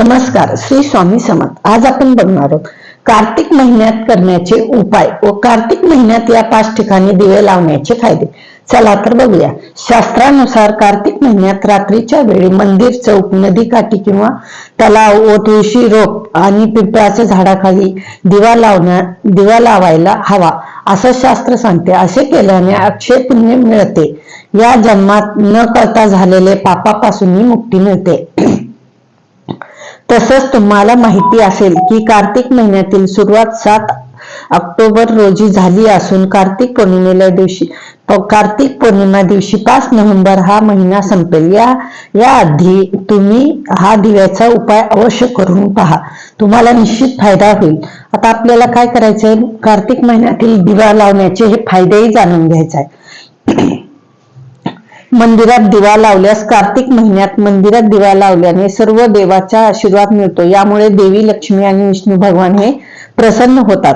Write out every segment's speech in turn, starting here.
नमस्कार श्री स्वामी समर्थ. आज आपण बघणार आहोत कार्तिक महिन्यात करण्याचे उपाय व कार्तिक महिन्यात या पाच ठिकाणी दिवे लावण्याचे फायदे. चला तर बघूया. शास्त्रानुसार कार्तिक महिन्यात रात्रीच्या वेळी मंदिर चौक नदी काठी किंवा तलाव व तुळशी रोप आणि पिंपळाच्या झाडाखाली दिवा लावण्या दिवा लावायला हवा असं शास्त्र सांगते. असे केल्याने अक्षय पुण्य मिळते. या जन्मात न करता झालेले पापापासूनही मुक्ती मिळते. तसंच तुम्हाला माहिती असेल की कार्तिक महिन्यातील सुरुवात सात ऑक्टोबर रोजी झाली असून कार्तिक पौर्णिमेला दिवशी कार्तिक पौर्णिमा दिवशी पाच नोव्हेंबर हा महिना संपेल. या या आधी तुम्ही हा दिव्याचा उपाय अवश्य करून पहा. तुम्हाला निश्चित फायदा होईल. आता आपल्याला काय करायचंय? कार्तिक महिन्यातील दिवा लावण्याचे हे फायदेही जाणून घ्यायचे आहे मंदिरात दिवा लावल्यास कार्तिक महिन्यात मंदिरात दिवा लावल्याने सर्व देवाचा आशीर्वाद मिळतो. यामुळे देवी लक्ष्मी आणि विष्णू भगवान हे प्रसन्न होतात.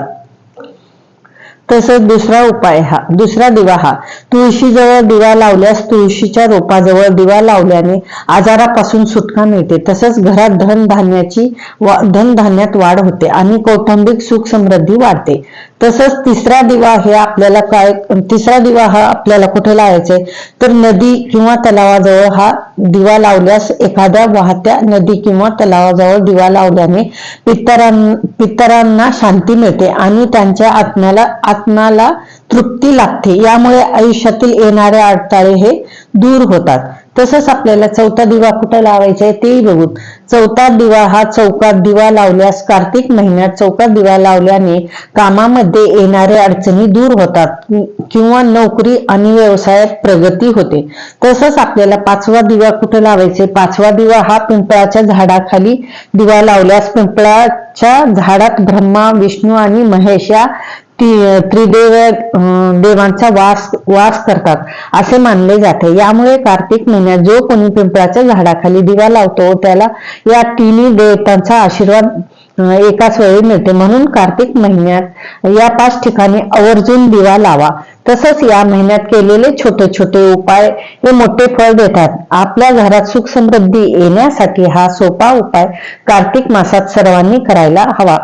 तसंच दुसरा उपाय हा दुसरा दिवा हा. तुळशीजवळ दिवा लावल्यास तुळशीच्या रोपाजवळ दिवा लावल्याने आजारापासून सुटका मिळते. तसंच घरात धन धान्याची वा धनधान्यात वाढ होते आणि कौटुंबिक सुख समृद्धी वाढते. तसंच तिसरा दिवा हे आपल्याला काय तिसरा दिवा हा आपल्याला कुठे लावायचा? तर नदी किंवा तलावाजवळ हा दिवा लावल्यास एखाद्या वाहत्या नदी किंवा तलावाजवळ दिवा लावल्याने पितरां पितरांना शांती मिळते आणि त्यांच्या आत्म्याला आत्म्याला तृप्ती लागते. यामुळे आयुष्यातील येणारे अडथळे हे दूर होतात. तसंच आपल्याला चौथा दिवा कुठं लावायचा आहे तेही बघू चौथा दिवा हा चौकात दिवा लावल्यास कार्तिक महिन्यात चौकात दिवा लावल्याने कामामध्ये येणाऱ्या अडचणी दूर होतात किंवा नोकरी आणि व्यवसायात प्रगती होते. तसंच आपल्याला पाचवा दिवा कुठं लावायचे पाचवा दिवा हा पिंपळाच्या झाडाखाली दिवा लावल्यास पिंपळाच्या झाडात ब्रह्मा विष्णू आणि महेश या त्रिदेव देवांचा वास वास करतात असे मानले जाते. यामुळे कार्तिक महिन्यात जो कोणी पिंपळाच्या झाडाखाली दिवा लावतो त्याला या तिन्ही देवतांचा आशीर्वाद एकाच वेळी मिळते. म्हणून कार्तिक महिन्यात या पाच ठिकाणी आवर्जून दिवा लावा. तसंच या महिन्यात केलेले छोटे छोटे उपाय हे मोठे फळ देतात. आपल्या घरात सुख समृद्धी येण्यासाठी हा सोपा उपाय कार्तिक मासात सर्वांनी करायला हवा.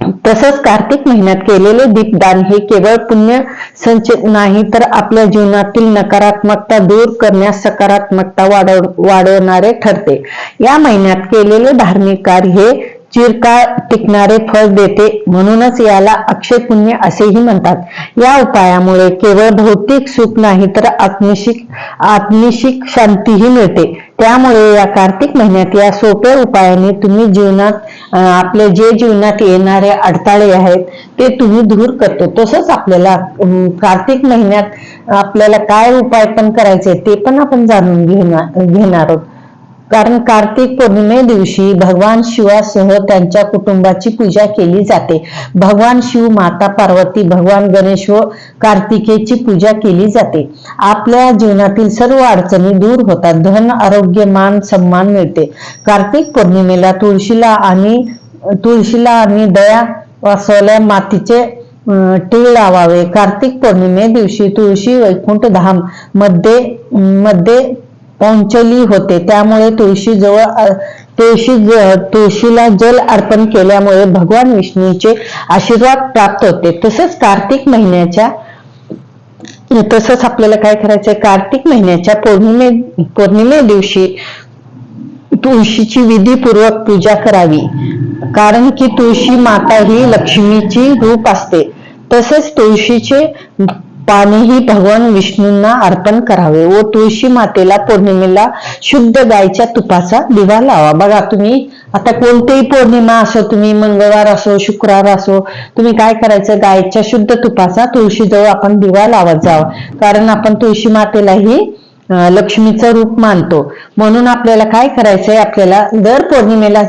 तसंच कार्तिक महिन्यात केलेले दीपदान हे केवळ पुण्य संचित नाही तर आपल्या जीवनातील नकारात्मकता दूर करण्यास सकारात्मकता वाढव वाढवणारे ठरते. या महिन्यात केलेले धार्मिक कार्य हे चिरकाळ टिकणारे फळ देते. म्हणूनच याला अक्षय पुण्य असेही म्हणतात. या उपायामुळे केवळ भौतिक सुख नाही तर आत्मिशिक आत्मिशिक शांतीही मिळते. त्यामुळे या कार्तिक महिन्यात या सोप्या उपायाने तुम्ही जीवनात आपले जे जीवनात येणारे अडथळे आहेत ते तुम्ही दूर करतो. तसंच आपल्याला कार्तिक महिन्यात आपल्याला काय उपाय पण करायचे ते पण आपण जाणून घेणार घेणार आहोत. कारण कार्तिक पौर्णिमे दिवशी भगवान शिवासह त्यांच्या कुटुंबाची पूजा केली जाते. भगवान शिव माता पार्वती भगवान गणेश व कार्तिकेची पूजा केली जाते. आपल्या जीवनातील सर्व अडचणी दूर होतात. धन आरोग्य मान सन्मान मिळते. कार्तिक पौर्णिमेला तुळशीला आणि तुळशीला आणि दया वासवल्या मातीचे टीळ लावावे. कार्तिक पौर्णिमे दिवशी तुळशी वैकुंठ धाममध्ये मध्ये पौंचली होते. त्यामुळे तुळशीजवळ तुळशी तुळशीला जल अर्पण केल्यामुळे भगवान विष्णूचे आशीर्वाद प्राप्त होते. तसेच कार्तिक महिन्याच्या तसंच आपल्याला काय करायचंय? कार्तिक महिन्याच्या पौर्णिमे पौर्णिमे दिवशी तुळशीची विधीपूर्वक पूजा करावी. कारण की तुळशी माता ही लक्ष्मीची रूप असते. तसेच तुळशीचे पाणीही भगवान विष्णूंना अर्पण करावे. व तुळशी मातेला पौर्णिमेला शुद्ध गायच्या तुपाचा दिवा लावा. बघा तुम्ही आता कोणतेही पौर्णिमा असो तुम्ही मंगळवार असो शुक्रवार असो तुम्ही काय करायचं? गायच्या शुद्ध तुपाचा तुळशीजवळ आपण दिवा लावत जावा. कारण आपण तुळशी मातेलाही लक्ष्मीचं रूप मानतो. म्हणून आपल्याला काय करायचंय? आपल्याला दर पौर्णिमेला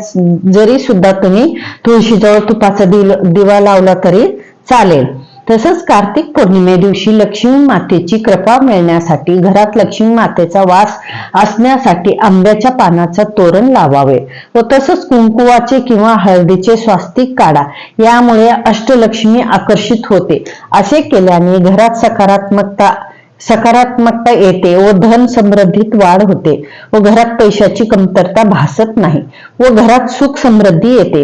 जरी सुद्धा तुम्ही तुळशीजवळ तुपाचा दिवा लावला तरी चालेल. तसंच कार्तिक पौर्णिमे दिवशी लक्ष्मी मातेची कृपा मिळण्यासाठी घरात लक्ष्मी मातेचा वास असण्यासाठी आंब्याच्या पानाचं तोरण लावावे व तसंच कुंकुवाचे किंवा हळदीचे स्वास्तिक काढा. यामुळे अष्टलक्ष्मी आकर्षित होते. असे केल्याने घरात सकारात्मकता सकारात्मकता येते व धन समृद्धीत वाढ होते व घरात पैशाची कमतरता भासत नाही व घरात सुख समृद्धी येते.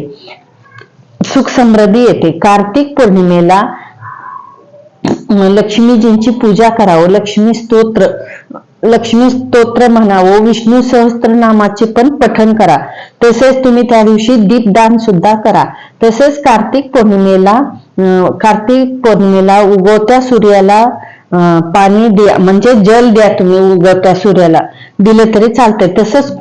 सुख समृद्धी येते. कार्तिक पौर्णिमेला लक्ष्मीजींची पूजा करावं लक्ष्मी स्तोत्र लक्ष्मी स्तोत्र म्हणावं विष्णू सहस्त्रनामाचे पण पठण करा. तसेच तुम्ही त्या दिवशी दीपदान सुद्धा करा. तसेच कार्तिक पौर्णिमेला अं, कार्तिक पौर्णिमेला उगवत्या सूर्याला पाणी द्या म्हणजे जल द्या तुम्ही उगवत्या सूर्याला. दिलं तरी चालतंय. तसंच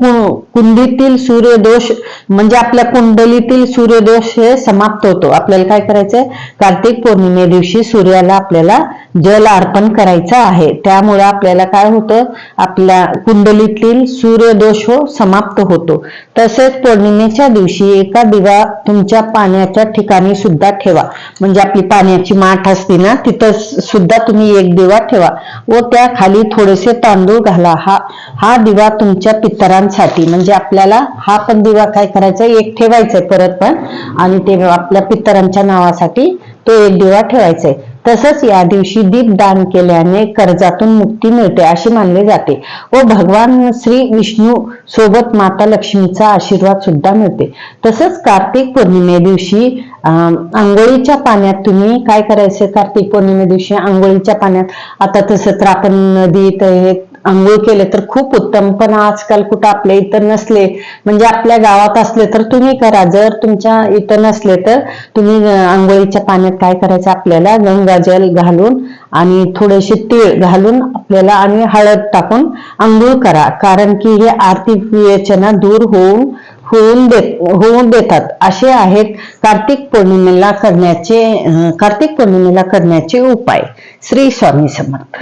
कुंडीतील सूर्यदोष म्हणजे आपल्या कुंडलीतील सूर्यदोष हे समाप्त होतो. आपल्याला काय करायचंय? कार्तिक पौर्णिमे दिवशी सूर्याला आपल्याला जल अर्पण करायचं आहे. त्यामुळे आपल्याला काय होतं? आपल्या कुंडलीतील सूर्यदोष हो समाप्त होतो. तसेच पौर्णिमेच्या दिवशी एका दिवा तुमच्या पाण्याच्या ठिकाणी सुद्धा ठेवा. म्हणजे आपली पाण्याची माठ असते ना तिथं सुद्धा तुम्ही एक दिवा ठेवा. व त्या खाली थोडेसे तांदूळ घाला. हा हा दिवा तुमच्या पितरांसाठी. म्हणजे आपल्याला हा पण दिवा काय करायचा? एक ठेवायचा आहे परत पण. आणि ते आपल्या पितरांच्या नावासाठी तो एक दिवा ठेवायचा आहे तसंच या दिवशी दीपदान केल्याने कर्जातून मुक्ती मिळते असे मानले जाते व भगवान श्री विष्णू सोबत माता लक्ष्मीचा आशीर्वाद सुद्धा मिळते. तसंच कार्तिक पौर्णिमे दिवशी आंघोळीच्या पाण्यात तुम्ही काय करायचं? कार्तिक पौर्णिमे दिवशी आंघोळीच्या पाण्यात आता तसं तर आपण नदीत हे आंघोळ केले तर खूप उत्तम. पण आजकाल कुठं आपल्या इथं नसले म्हणजे आपल्या गावात असले तर तुम्ही करा. जर तुमच्या इथं नसले तर तुम्ही आंघोळीच्या पाण्यात काय करायचं आपल्याला? गंगाजल घालून आणि थोडेसे तीळ घालून आपल्याला आणि हळद टाकून आंघोळ करा. कारण की हे आर्थिक विवेचना दूर होऊन होऊन देत होऊन देतात. असे आहेत कार्तिक पौर्णिमेला करण्याचे कार्तिक पौर्णिमेला करण्याचे उपाय. श्री स्वामी समर्थ.